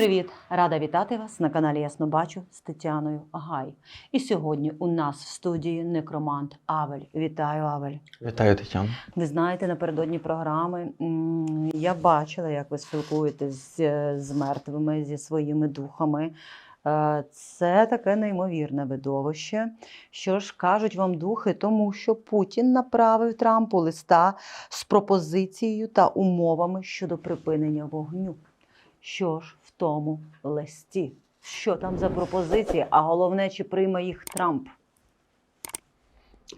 привіт! Рада вітати вас на каналі Ясно Бачу з Тетяною Гай. І сьогодні у нас в студії некромант Авель. Вітаю, Авель. Вітаю, Тетяна. Ви знаєте, напередодні програми я бачила, як ви спілкуєтесь з, мертвими, зі своїми духами. Е, Це таке неймовірне видовище. Що ж кажуть вам духи, тому що Путін направив Трампу листа з пропозицією та умовами щодо припинення вогню. Що ж тому листі? Що там за пропозиції? А головне, чи прийме їх Трамп?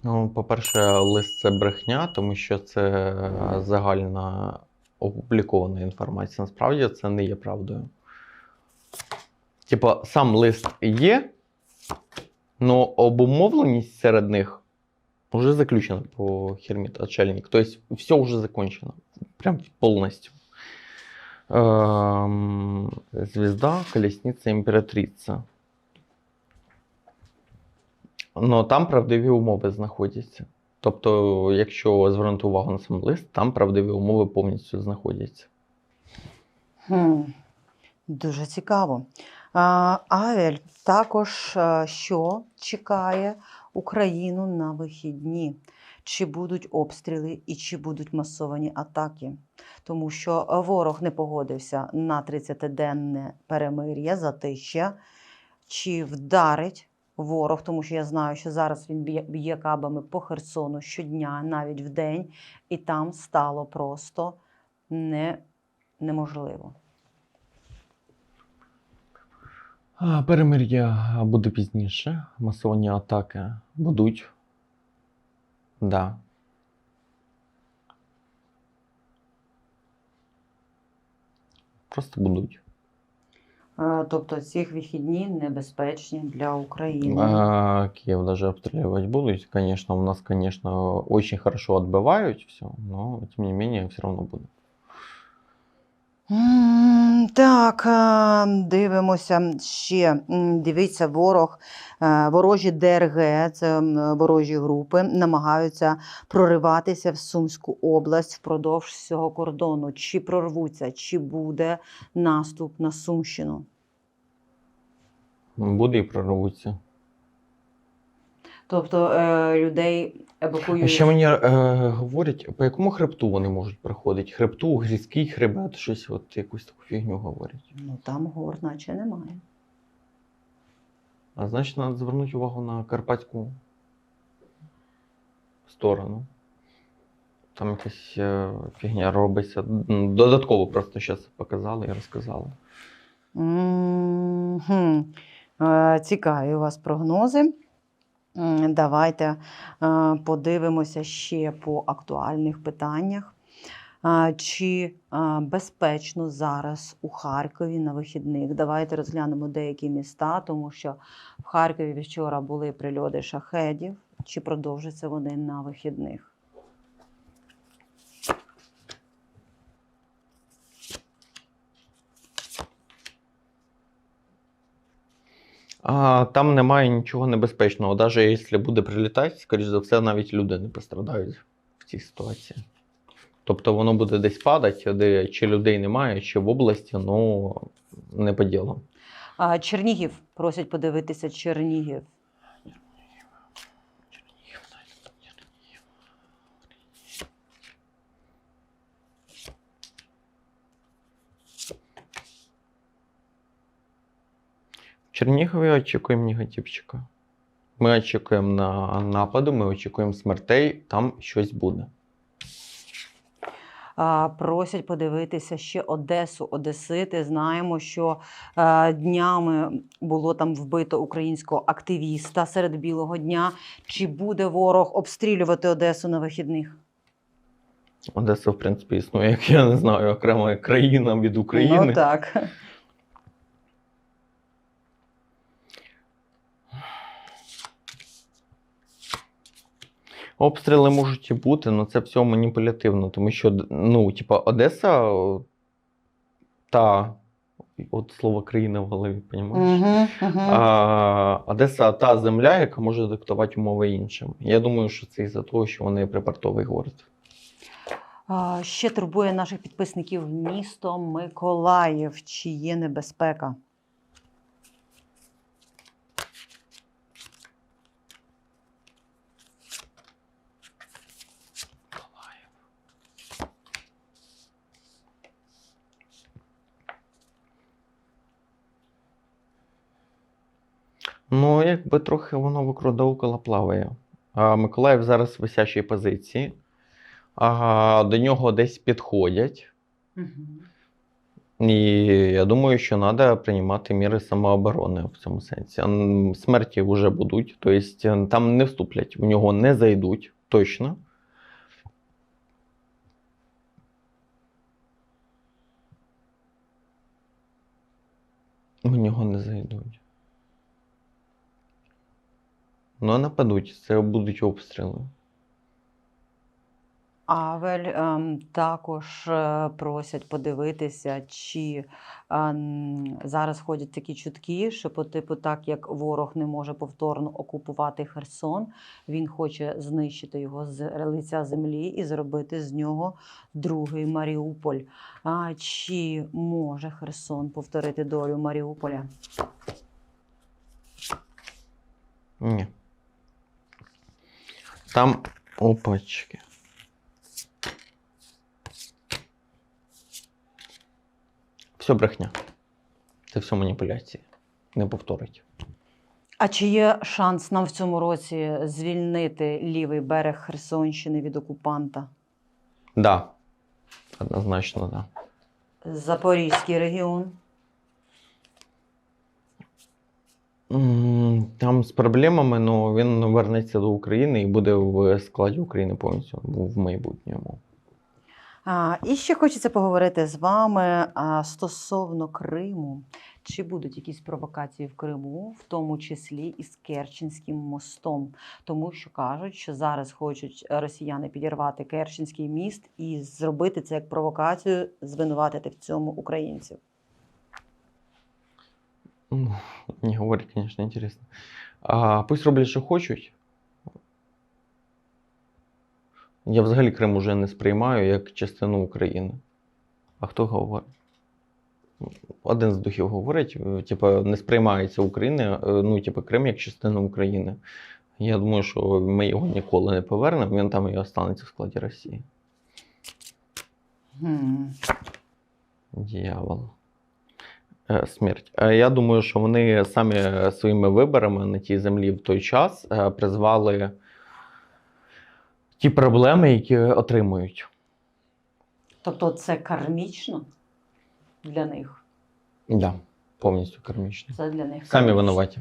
Ну, по-перше, лист це брехня, тому що це загальна опублікована інформація. Насправді це не є правдою. Типа, сам лист є, але обумовленість серед них вже заключена по Херміт Отшельник. Тобто все вже закончено. Прям повністю. Ем, звезда, колесниця, імператриця. Ну, там правдиві умови знаходяться. Тобто, якщо звернути увагу на сам лист, там правдиві умови повністю знаходяться. Хм, дуже цікаво. А, Авель, також що чекає Україну на вихідні? Чи будуть обстріли і чи будуть масовані атаки? Тому що е, ворог не погодився на 30-денне перемир'я, затища. Чи вдарить ворог, тому що я знаю, що зараз він б'є, кабами по Херсону щодня, навіть в день, і там стало просто не, неможливо. Перемир'я буде пізніше. Масовані атаки будуть. Да. Просто будуть. Е, Тобто ці вихідні небезпечні для України. А, Киев даже обстреливать будут. Конечно, у нас, конечно, очень хорошо отбивают все, но тем не менее все равно будут. Так, е, дивимося ще. Дивіться, ворог, е, ворожі ДРГ, це ворожі групи, намагаються прориватися в Сумську область впродовж цього кордону. Чи прорвуться, чи буде наступ на Сумщину? Буде і прорвуться. Тобто е, людей евакуюють. Ще мені е, говорять, по якому хребту вони можуть проходити? Хребту, грізький хребет, щось от якусь таку фігню говорять. Ну там гор наче немає. А значить, треба звернути увагу на карпатську сторону. Там якась е, фігня робиться. Додатково просто зараз показали і розказали. Мгм. Е, Цікаві у вас прогнози. Давайте е, подивимося ще по актуальних питаннях. Чи е, безпечно зараз у Харкові на вихідних? Давайте розглянемо деякі міста, тому що в Харкові вчора були прильоти шахедів. Чи продовжаться вони на вихідних? А там немає нічого небезпечного. Навіть якщо буде прилітати, скоріш за все, навіть люди не пострадають в цій ситуації. Тобто воно буде десь падати, де чи людей немає, чи в області, ну не по ділу. Чернігів просять подивитися Чернігів. В Чернігові очікуємо негативчика. Ми очікуємо на нападу, ми очікуємо смертей, там щось буде. Просять подивитися ще Одесу, Одесити. Знаємо, що е, днями було там вбито українського активіста серед білого дня. Чи буде ворог обстрілювати Одесу на вихідних? Одеса, в принципі, існує, як я не знаю, окрема країна від України. Ну так. Обстріли можуть і бути, але це все маніпулятивно, тому що ну, типа, Одеса та от слово країна в голові, понімаєш? Угу, угу. А, Одеса та земля, яка може диктувати умови іншим. Я думаю, що це із-за того, що вони припортовий город. Ще турбує наших підписників місто Миколаїв. Чи є небезпека? Ну, якби трохи воно вокруг плаває. А Миколаїв зараз в висячій позиції. А, до нього десь підходять. І я думаю, що треба приймати міри самооборони в цьому сенсі. Смерті вже будуть, тобто там не вступлять, в нього не зайдуть точно. В нього не зайдуть. Ну, нападуть, це будуть обстріли. Авель ем, також е, просять подивитися, чи ем, зараз ходять такі чутки, що по типу, так як ворог не може повторно окупувати Херсон, він хоче знищити його з лиця землі і зробити з нього другий Маріуполь. А чи може Херсон повторити долю Маріуполя? Ні. Там опачки. Все брехня. Це все маніпуляції. Не повторить. А чи є шанс нам в цьому році звільнити лівий берег Херсонщини від окупанта? Да. Однозначно, да. Запорізький регіон? Там з проблемами, але він вернеться до України і буде в складі України повністю в майбутньому. А, і ще хочеться поговорити з вами а, стосовно Криму. Чи будуть якісь провокації в Криму, в тому числі і з Керченським мостом? Тому що кажуть, що зараз хочуть росіяни підірвати Керченський міст і зробити це як провокацію, звинуватити в цьому українців. Ну, Не говорить, звісно, інтересно. А, пусть роблять, що хочуть. Я взагалі Крим уже не сприймаю як частину України. А хто говорить? Один з духів говорить, типу, не сприймається Україна, е, ну, типу, Крим як частина України. Я думаю, що ми його ніколи не повернемо, він там і останеться в складі Росії. Дьявол. Е, Смерть. Е, Я думаю, що вони самі своїми виборами на тій землі в той час е, призвали ті проблеми, які отримують. Тобто це кармічно для них. Да, повністю кармічно. Це для них Самі кармічно. винуваті.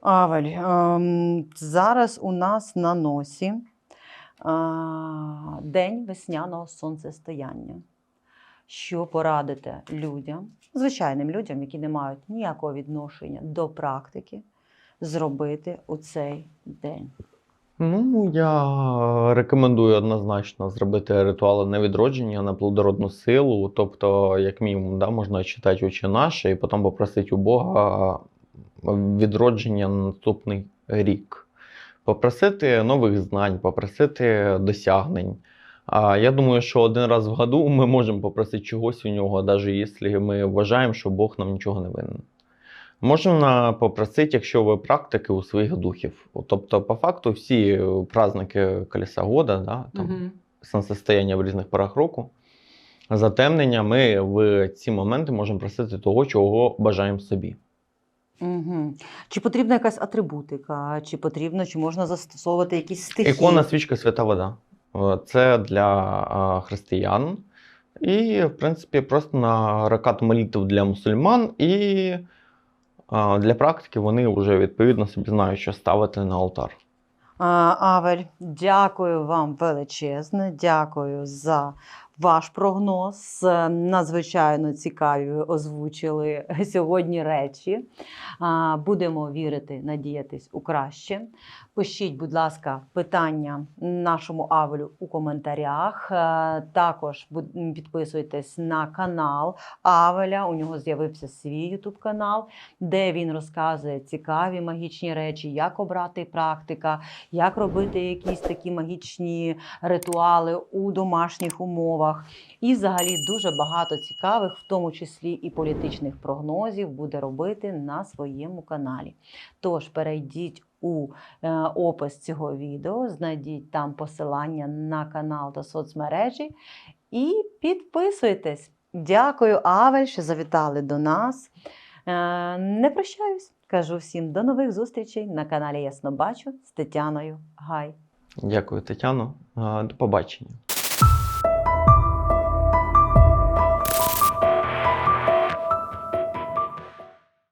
Авель, ем, зараз у нас на носі день весняного сонцестояння. Що порадити людям, звичайним людям, які не мають ніякого відношення до практики, зробити у цей день? Ну, я рекомендую однозначно зробити ритуали на відродження, на плодородну силу. Тобто, як мінімум, да, можна читати очі наші і потім попросити у Бога відродження на наступний рік. Попросити нових знань, попросити досягнень. А я думаю, що один раз в году ми можемо попросити чогось у нього, навіть якщо ми вважаємо, що Бог нам нічого не винен. Можна попросити, якщо ви практики у своїх духів. Тобто, по факту, всі праздники колеса года, да, там, сонцестояння в різних порах року, затемнення, ми в ці моменти можемо просити того, чого бажаємо собі. Угу. Чи потрібна якась атрибутика, чи потрібно, чи можна застосовувати якісь стихії? Ікона, свічка, свята вода. Е, Це для християн. І, в принципі, просто на ракат молитв для мусульман. І для практики вони вже відповідно собі знають, що ставити на алтар. Авель, дякую вам величезне. Дякую за ваш прогноз. Е, Надзвичайно цікаві озвучили сьогодні речі. Будемо вірити, надіятись у краще. Пишіть, будь ласка, питання нашому Авелю у коментарях. Е, Також підписуйтесь на канал Авеля. У нього з'явився свій ютуб канал, де він розказує цікаві магічні речі, як обрати практика, як робити якісь такі магічні ритуали у домашніх умовах. І взагалі дуже багато цікавих, в тому числі і політичних прогнозів, буде робити на своєму каналі. Тож перейдіть у е, опис цього відео, знайдіть там посилання на канал та соцмережі і підписуйтесь. Дякую, Авель, що завітали до нас. Е, Не прощаюсь. Кажу всім до нових зустрічей на каналі Ясно Бачу з Тетяною Гай. Дякую, Тетяно. До побачення.